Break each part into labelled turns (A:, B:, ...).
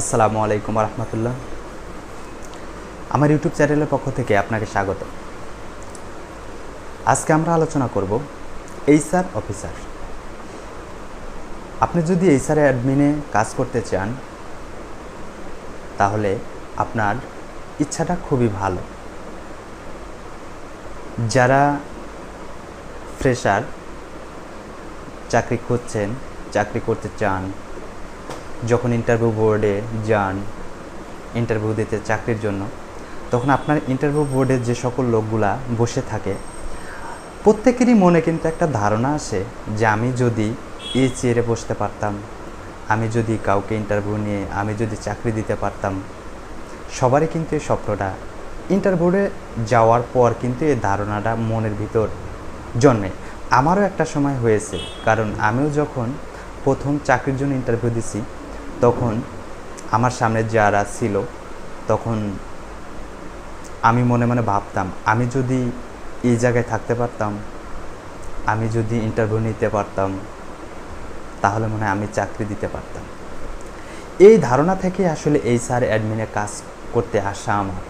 A: আসসালামু আলাইকুম রহমতুল্লাহ আমার ইউটিউব চ্যানেলের পক্ষ থেকে আপনাকে স্বাগত। আজকে আমরা আলোচনা করব এইচআর অফিসার। আপনি যদি এইচআর অ্যাডমিনে কাজ করতে চান, তাহলে আপনার ইচ্ছাটা খুবই ভালো। যারা ফ্রেশার, চাকরি খুঁজছেন, চাকরি করতে চান যখন ইন্টারভিউ বোর্ডে যান ইন্টারভিউ দিতে চাকরির জন্য, তখন আপনার ইন্টারভিউ বোর্ডে যে সকল লোকগুলা বসে থাকে, প্রত্যেকেরই মনে কিন্তু একটা ধারণা আসে যে আমি যদি এই চেয়ারে বসতে পারতাম, আমি যদি কাউকে ইন্টারভিউ নিয়ে, আমি যদি চাকরি দিতে পারতাম, সবারই কিন্তু এই স্বপ্নটা। ইন্টারভিউয়ে যাওয়ার পর কিন্তু এই ধারণাটা মনের ভিতর জন্মে। আমারও একটা সময় হয়েছে, কারণ আমিও যখন প্রথম চাকরির জন্য ইন্টারভিউ দিছি তখন আমার সামনে যারা ছিল, তখন আমি মনে মনে ভাবতাম, আমি যদি এই জায়গায় থাকতে পারতাম, আমি যদি ইন্টারভিউ নিতে পারতাম, তাহলে মনে হয় আমি চাকরি দিতে পারতাম। এই ধারণা থেকে আসলে এই স্যার অ্যাডমিনে কাজ করতে আসা আমার।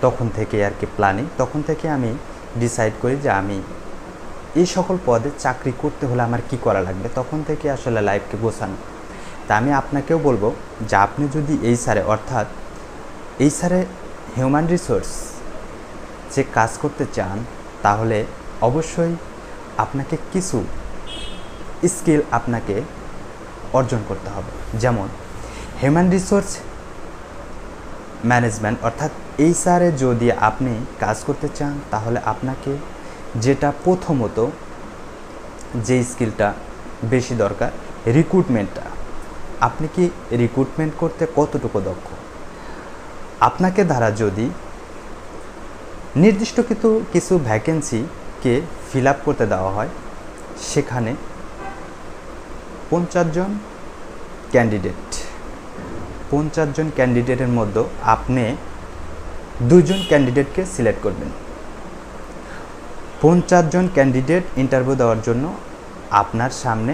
A: তখন থেকে আর কি প্ল্যানিং তখন থেকে আমি ডিসাইড করি যে আমি এই সকল পদে চাকরি করতে হলে আমার কি করা লাগবে? তখন থেকে আসলে লাইফকে গোছানো। তা আমি আপনাকেও বলব যে আপনি যদি এই সারে, অর্থাৎ এই সারে হিউম্যান রিসোর্স যে কাজ করতে চান, তাহলে অবশ্যই আপনাকে কিছু স্কিল আপনাকে অর্জন করতে হবে। যেমন হিউম্যান রিসোর্স ম্যানেজমেন্ট অর্থাৎ এই সারে যদি আপনি কাজ করতে চান, তাহলে আপনাকে যেটা প্রথমত যে স্কিলটা বেশি দরকার রিক্রুটমেন্টটা আপনি কি রিক্রুটমেন্ট করতে কতটুকু দক্ষ? আপনাকে দ্বারা যদি নির্দিষ্ট কিছু কিছু ভ্যাকেন্সিকে ফিল আপ করতে দেওয়া হয়, সেখানে পঞ্চাশ জন ক্যান্ডিডেট পঞ্চাশ জন ক্যান্ডিডেটের মধ্যে আপনি দুজন ক্যান্ডিডেটকে সিলেক্ট করবেন। পঞ্চাশ জন ক্যান্ডিডেট ইন্টারভিউ দেওয়ার জন্য আপনার সামনে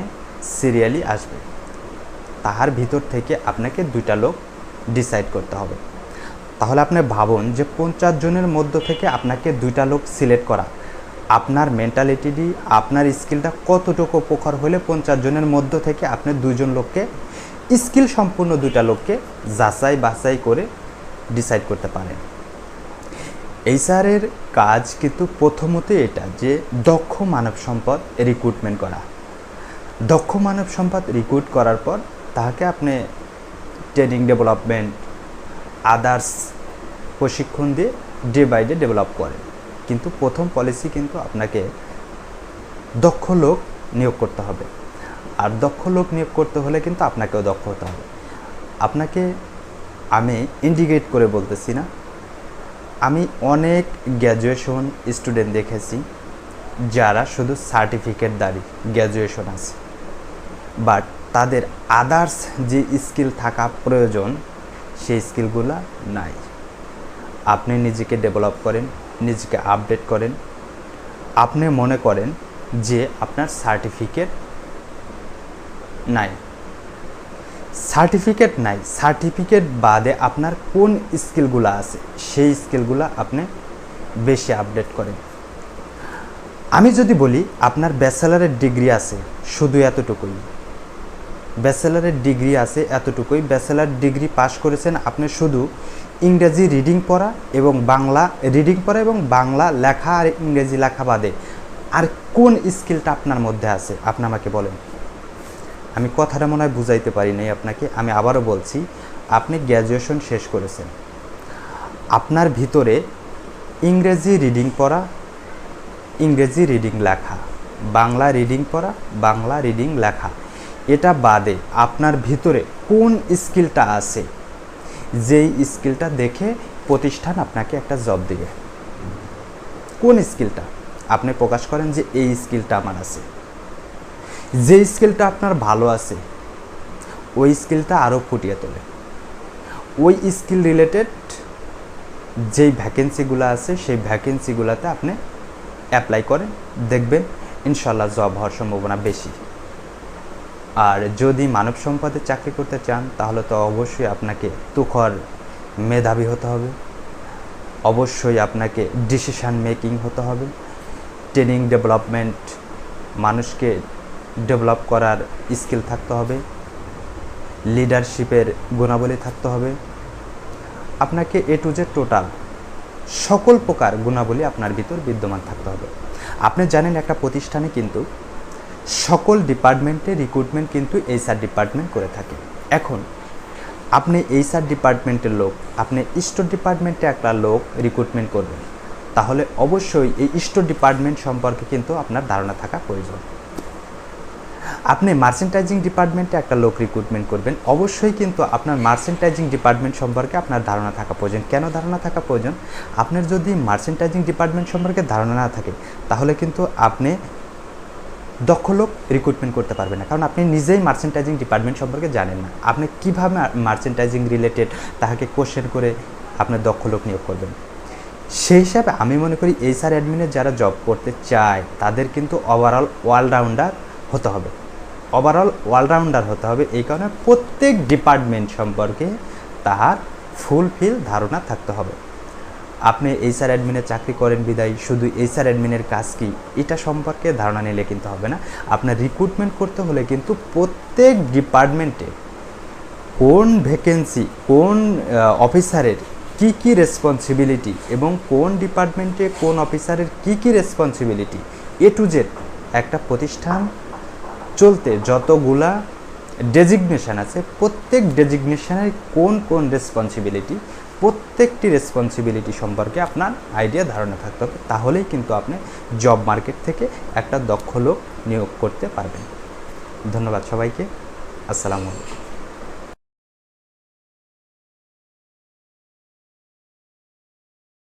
A: সিরিয়ালি আসবে। তাহার ভিতর থেকে আপনাকে দুইটা লোক ডিসাইড করতে হবে। তাহলে আপনি ভাবুন যে পঞ্চাশ জনের মধ্য থেকে আপনাকে দুইটা লোক সিলেক্ট করা। আপনার মেন্টালিটি আপনার স্কিলটা কতটুকু প্রখর হলে পঞ্চাশ জনের মধ্য থেকে আপনি দুইজন লোককে স্কিল সম্পূর্ণ দুইটা লোককে যাচাই বাছাই করে ডিসাইড করতে পারেন। এই স্যারের কাজ কিন্তু প্রথমত এটা যে দক্ষ মানব সম্পদ রিক্রুটমেন্ট করা। দক্ষ মানব সম্পদ রিক্রুট করার পর তাহাকে আপনি ট্রেনিং ডেভেলপমেন্ট আদার্স প্রশিক্ষণ দিয়ে ডে বাই ডে ডেভেলপ করেন। কিন্তু প্রথম পলিসি কিন্তু আপনাকে দক্ষ লোক নিয়োগ করতে হবে। আর দক্ষ লোক নিয়োগ করতে হলে কিন্তু আপনাকেও দক্ষ হতে হবে। আপনাকে আমি ইন্ডিকেট করে বলতেছি না। আমি অনেক গ্র্যাজুয়েশন স্টুডেন্ট দেখেছি যারা শুধু সার্টিফিকেট দাঁড়ি গ্র্যাজুয়েশন আছে। বাট তাদের আদার্স যে স্কিল থাকা প্রয়োজন, সেই স্কিলগুলো নাই। আপনি নিজেকে ডেভেলপ করেন, নিজেকে আপডেট করেন। আপনি মনে করেন যে আপনার সার্টিফিকেট নাই। সার্টিফিকেট নাই। সার্টিফিকেট বাদে আপনার কোন স্কিলগুলো আছে, সেই স্কিলগুলো আপনি বেশি আপডেট করেন। আমি যদি বলি, আপনার ব্যাচেলারের ডিগ্রি আছে, শুধু এতটুকুই। ব্যাচেলারের ডিগ্রি আছে এতটুকুই। ব্যাচেলার ডিগ্রি পাশ করেছেন আপনি শুধু ইংরেজি রিডিং পড়া এবং বাংলা রিডিং পড়া এবং বাংলা লেখা আর ইংরেজি লেখা বাদে। আর কোন স্কিলটা আপনার মধ্যে আছে? আপনি আমাকে বলেন। আমি কথাটা মনে হয় বুঝাইতে পারি নাই আপনাকে। আমি আবারও বলছি, আপনি গ্র্যাজুয়েশন শেষ করেছেন। আপনার ভিতরে ইংরেজি রিডিং পড়া, ইংরেজি রিডিং লেখা, বাংলা রিডিং পড়া, বাংলা রিডিং লেখা। এটা বাদে আপনার ভিতরে কোন স্কিলটা আছে? যেই স্কিলটা দেখে প্রতিষ্ঠান আপনাকে একটা জব দেবে। কোন স্কিলটা? আপনি প্রকাশ করেন যে এই স্কিলটা আমার আছে। যে স্কিলটা আপনার ভালো আছে, ওই স্কিলটা আরও ফুটিয়ে তোলে। ওই স্কিল রিলেটেড যেই ভ্যাকেন্সিগুলো আছে, সেই ভ্যাকেন্সিগুলোতে আপনি অ্যাপ্লাই করেন, দেখবেন ইনশাল্লাহ জব হওয়ার সম্ভাবনা বেশি। আর যদি মানব সম্পদে চাকরি করতে চান, তাহলে তো অবশ্যই আপনাকে তুখর মেধাবী হতে হবে। অবশ্যই আপনাকে ডিসিশান মেকিং হতে হবে। ট্রেনিং ডেভেলপমেন্ট মানুষকে ডেভেলপ করার স্কিল থাকতে হবে। লিডারশিপের গুণাবলী থাকতে হবে। আপনাকে এ টু জেড টোটাল সকল প্রকার গুণাবলী আপনার ভিতর বিদ্যমান থাকতে হবে। আপনি জানেন একটা প্রতিষ্ঠানে কিন্তু সকল ডিপার্টমেন্টে রিক্রুটমেন্ট কিন্তু এইচআর ডিপার্টমেন্ট করে থাকে। এখন, আপনি এইচআর ডিপার্টমেন্টের লোক, আপনি স্টোর ডিপার্টমেন্টে একটা লোক রিক্রুটমেন্ট করবেন, তাহলে অবশ্যই এই স্টোর ডিপার্টমেন্ট সম্পর্কে কিন্তু আপনার ধারণা থাকা প্রয়োজন। আপনি মার্চেন্টাইজিং ডিপার্টমেন্টে একটা লোক রিক্রুটমেন্ট করবেন, অবশ্যই কিন্তু আপনার মার্চেন্টাইজিং ডিপার্টমেন্ট সম্পর্কে আপনার ধারণা থাকা প্রয়োজন। কেন ধারণা থাকা প্রয়োজন? আপনার যদি মার্চেন্টাইজিং ডিপার্টমেন্ট সম্পর্কে ধারণা না থাকে, তাহলে কিন্তু আপনি দক্ষ লোক রিক্রুটমেন্ট করতে পারবেন না। কারণ আপনি নিজেই মার্চেন্টাইজিং ডিপার্টমেন্ট সম্পর্কে জানেন না। আপনি কীভাবে মার্চেন্টাইজিং রিলেটেড তাহাকে কোশ্চেন করে আপনার দক্ষ লোক নিয়োগ করবেন। সেই হিসাবে আমি মনে করি এইচআর অ্যাডমিনের যারা জব করতে চায়, তাদের কিন্তু ওভারঅল অলরাউন্ডার হতে হবে। ওভারঅল অলরাউন্ডার হতে হবে এই কারণে প্রত্যেক ডিপার্টমেন্ট সম্পর্কে তাহার ফুলফিল ধারণা থাকতে হবে। আপনি এইচআর অ্যাডমিনের চাকরি করেন বিদায়, শুধু এইচআর অ্যাডমিনের কাজ কি? এটা সম্পর্কে ধারণা নিলে কিন্তু হবে না। আপনার রিক্রুটমেন্ট করতে হলে কিন্তু প্রত্যেক ডিপার্টমেন্টে কোন ভ্যাকেন্সি কোন অফিসারের কি কি রেসপন্সিবিলিটি এবং কোন ডিপার্টমেন্টে কোন অফিসারের কি কি রেসপন্সিবিলিটি এ টু জেড একটা প্রতিষ্ঠান চলতে যতগুলা ডেজিগনেশান আছে, প্রত্যেক ডেজিগনেশনের কোন কোন রেসপন্সিবিলিটি প্রত্যেকটি রেসপন্সিবিলিটি সম্পর্কে আপনার আইডিয়া ধারণা থাকতে হবে। তাহলেই কিন্তু আপনি জব মার্কেট থেকে একটা দক্ষ লোক নিয়োগ করতে পারবেন। ধন্যবাদ সবাইকে। আসসালামু আলাইকুম।